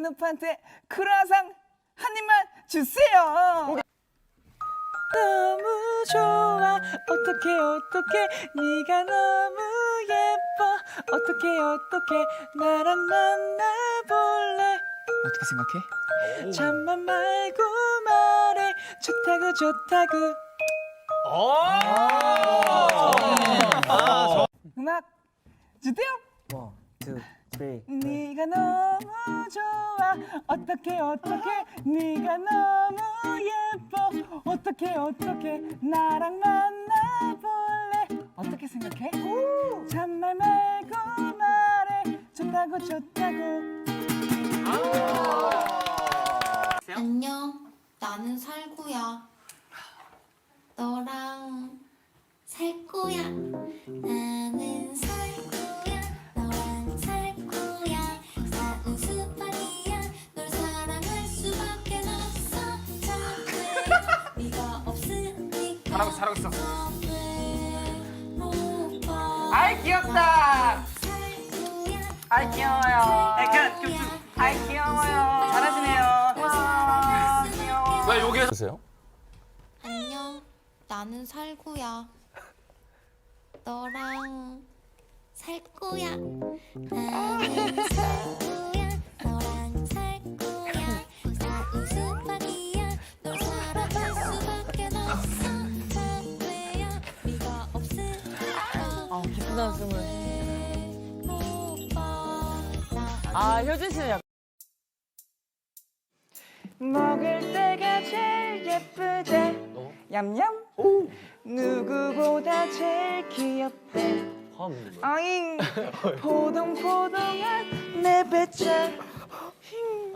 제노프한테 크루아상 한 입만 주세요. 너무 좋아. 어떻게 어떻게 네가 너무 예뻐. 어떻게 어떻게 나랑 만나볼래? 어떻게 생각해? 잠만 말고 말해. 좋다고 좋다고. 음악 주세요. One, two, three. 네가 너무 좋아. 어떻게 어떻게? 네가 너무 예뻐. 어떻게 어떻게? 나랑 만나볼래? 어떻게 생각해? 잔말 말고 말해. 좋다고 좋다고. 안녕, 나는 살구야. 잘하고 있어, 잘하고 있어. 아이 귀엽다. 아이 귀여워요 애견 큐트. 아이 귀여워요 잘하시네요 와 귀여워 왜 여기에 보세요. 안녕, 나는 살구야. 너랑 살 거야. 나는 살구야. 나아 효진 씨는 약간 먹을 때가 제일 예쁘대. 얌얌? 누구보다 제일 귀엽대. 아잉 포동포동한 내 배짱. 힝.